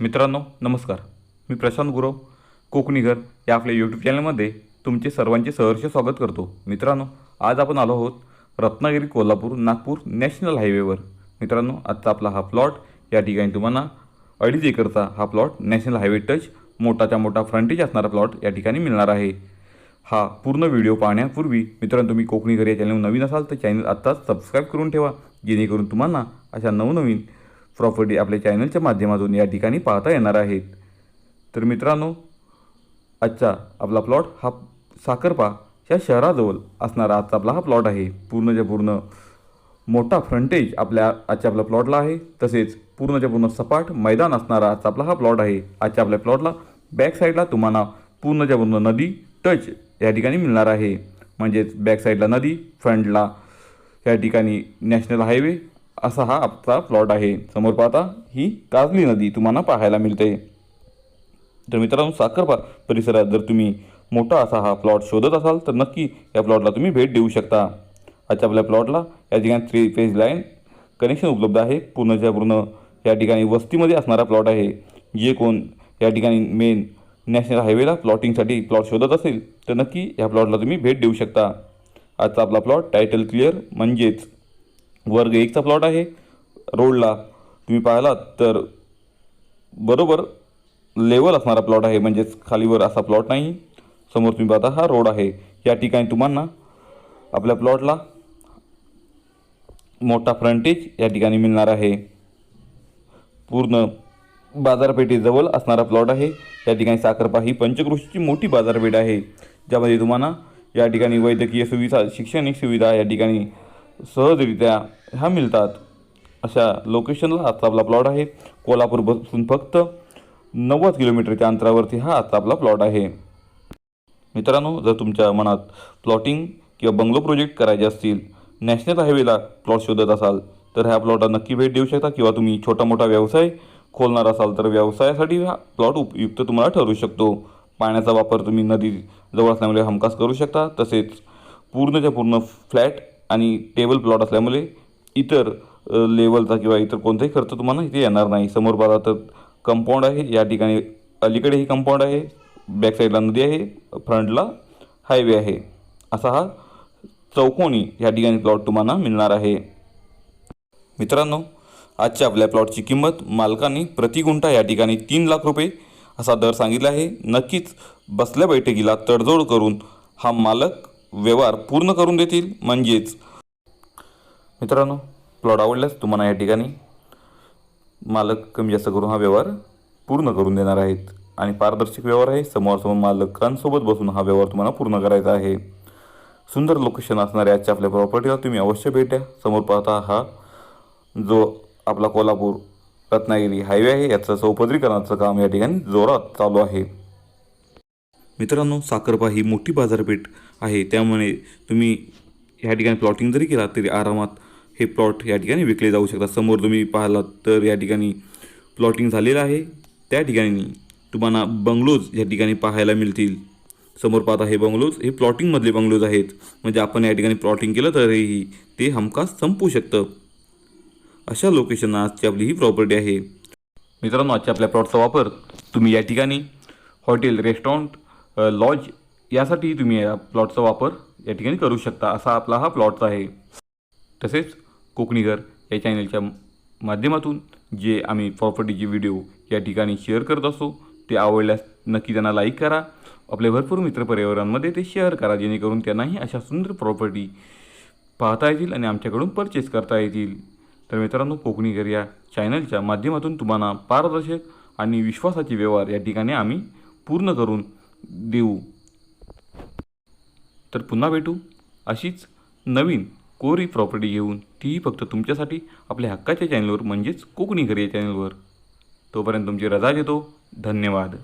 मित्रांनो नमस्कार. मी प्रशांत गुरव कोकणीघर या आपल्या यूट्यूब चॅनलमध्ये तुमचे सर्वांचे सहर्ष स्वागत करतो. मित्रांनो आज आपण आलो आहोत रत्नागिरी कोल्हापूर नागपूर नॅशनल हायवेवर. मित्रांनो आजचा आपला हा प्लॉट या ठिकाणी तुम्हाला अडीच एकरचा हा प्लॉट नॅशनल हायवे टच मोठाच्या मोठा फ्रंटेज असणारा प्लॉट या ठिकाणी मिळणार आहे. हा पूर्ण व्हिडिओ पाहण्यापूर्वी मित्रांनो तुम्ही कोकणीघर या चॅनल नवीन असाल तर चॅनल आत्ताच सबस्क्राईब करून ठेवा जेणेकरून तुम्हाला अशा नवनवीन प्रॉपर्टी आपल्या चॅनलच्या माध्यमातून या ठिकाणी पाहता येणार आहेत. तर मित्रांनो आजचा आपला प्लॉट हा साखरपा या शहराजवळ असणारा आजचा आपला हा प्लॉट आहे. पूर्णच्या पूर्ण मोठा फ्रंटेज आपल्या आजच्या आपल्या प्लॉटला आहे. तसेच पूर्णच्या पूर्ण सपाट मैदान असणारा आजचा आपला हा प्लॉट आहे. आजच्या आपल्या प्लॉटला बॅक साईडला तुम्हाला पूर्णच्या पूर्ण नदी टच या ठिकाणी मिळणार आहे. म्हणजेच बॅक साईडला नदी फ्रंटला या ठिकाणी नॅशनल हायवे असा हा आपला प्लॉट आहे. समोर पाहता ही काजली नदी तुम्हाला पाहायला मिळते. तर मित्रांनो साखरपा परिसरात जर तुम्ही मोठा असा हा प्लॉट शोधत असाल तर नक्की या प्लॉटला तुम्ही भेट देऊ शकता. आजच्या आपल्या प्लॉटला या ठिकाणी थ्री फेज लाईन कनेक्शन उपलब्ध आहे. पूर्णच्या पूर्ण या ठिकाणी वस्तीमध्ये असणारा प्लॉट आहे. जे कोण या ठिकाणी मेन नॅशनल हायवेला प्लॉटिंगसाठी प्लॉट शोधत असेल तर नक्की या प्लॉटला तुम्ही भेट देऊ शकता. आजचा आपला प्लॉट टायटल क्लिअर म्हणजेच वर्ग एकचा प्लॉट आहे. रोडला तुम्ही पाहिलात तर बरोबर लेवल असणारा प्लॉट आहे. म्हणजेच खालीवर असा प्लॉट नाही. समोर तुम्ही पाहता हा रोड आहे. या ठिकाणी तुम्हाला आपल्या प्लॉटला मोठा फ्रंटेज या ठिकाणी मिळणार आहे. पूर्ण बाजारपेठेजवळ असणारा प्लॉट आहे. या ठिकाणी साखरपा ही पंचकृषीची मोठी बाजारपेठ आहे. ज्यामध्ये तुम्हाला या ठिकाणी वैद्यकीय सुविधा शैक्षणिक सुविधा या ठिकाणी सहजरित्या ह्या मिळतात. अशा लोकेशनला आजचा आपला प्लॉट आहे. कोल्हापूरपासून फक्त नव्वद किलोमीटरच्या अंतरावरती हा आजचा आपला प्लॉट आहे. मित्रांनो जर तुमच्या मनात प्लॉटिंग किंवा बंगलो प्रोजेक्ट करायचे असतील नॅशनल हायवेला प्लॉट शोधत असाल तर ह्या प्लॉटला नक्की भेट देऊ शकता किंवा तुम्ही छोटा मोठा व्यवसाय खोलणार असाल तर व्यवसायासाठी हा प्लॉट उपयुक्त तुम्हाला ठरू शकतो. पाण्याचा वापर तुम्ही नदी जवळ असल्यामुळे हमखास करू शकता. तसेच पूर्णच्या पूर्ण फ्लॅट आणि टेबल प्लॉट असल्यामुळे इतर लेवलचा किंवा इतर कोणताही खर्च तुम्हाला इथे येणार नाही. समोर बघा तर कंपाऊंड आहे या ठिकाणी अलीकडेही कंपाऊंड आहे बॅक साईडला नदी आहे फ्रंटला हायवे आहे. असा हा चौकोनी या ठिकाणी प्लॉट तुम्हाला मिळणार आहे. मित्रांनो आजच्या आपल्या प्लॉटची किंमत मालकाने प्रति गुंठा या ठिकाणी तीन लाख रुपये असा दर सांगितला आहे. नक्कीच बसल्या बैठकीला तडजोड करून हा मालक व्यवहार पूर्ण करून देतील म्हणजेच. मित्रांनो प्लॉट आवडल्यास तुम्हाला या ठिकाणी मालक कमी जास्त करून हा व्यवहार पूर्ण करून देणार आहेत. आणि पारदर्शक व्यवहार आहे. समोरासमोर मालकांसोबत बसून हा व्यवहार तुम्हाला पूर्ण करायचा आहे. सुंदर लोकेशन असणाऱ्या आजच्या आपल्या प्रॉपर्टीला तुम्ही अवश्य भेट द्या. समोर पाहता हा जो आपला कोल्हापूर रत्नागिरी हायवे आहे याचं चौपदरीकरणाचं काम या ठिकाणी जोरात चालू आहे. मित्रांनो साखरपा ही मोठी बाजारपेठ आहे. त्यामुळे तुम्ही ह्या ठिकाणी प्लॉटिंग जरी केला तरी आरामात हे प्लॉट या ठिकाणी विकले जाऊ शकतात. समोर तुम्ही पाहिलात तर या ठिकाणी प्लॉटिंग झालेलं आहे. त्या ठिकाणी तुम्हाला बंगलोज या ठिकाणी पाहायला मिळतील. समोर पाहता हे बंगलोज हे प्लॉटिंगमधले बंगलोज आहेत. म्हणजे आपण या ठिकाणी प्लॉटिंग केलं तरीही ते हमखास संपू शकतं. अशा लोकेशनला आजची आपली ही प्रॉपर्टी आहे. मित्रांनो आजच्या आपल्या प्लॉटचा वापर तुम्ही या ठिकाणी हॉटेल रेस्टॉरंट लॉज यासाठी तुम्ही या प्लॉटचा वापर या ठिकाणी करू शकता. असा आपला हा प्लॉटचा आहे. तसेच कोकणीघर या चॅनलच्या माध्यमातून जे आम्ही प्रॉपर्टीचे व्हिडिओ या ठिकाणी शेअर करत असतो ते आवडल्यास नक्की त्यांना लाईक करा. आपल्या भरपूर मित्रपर्यावरांमध्ये ते शेअर करा जेणेकरून त्यांनाही अशा सुंदर प्रॉपर्टी पाहता येतील आणि आमच्याकडून परचेस करता येतील. तर मित्रांनो कोकणीकर या चॅनलच्या माध्यमातून तुम्हाला पारदर्शक आणि विश्वासाचे व्यवहार या ठिकाणी आम्ही पूर्ण करून देऊ. तर पुन्हा भेटू. अशीच नवीन कोरी प्रॉपर्टी घेऊन तीही फक्त तुमच्यासाठी आपल्या हक्काच्या चॅनलवर म्हणजेच कोकणी घरी या चॅनलवर तोपर्यंत तुमची रजा घेतो. धन्यवाद.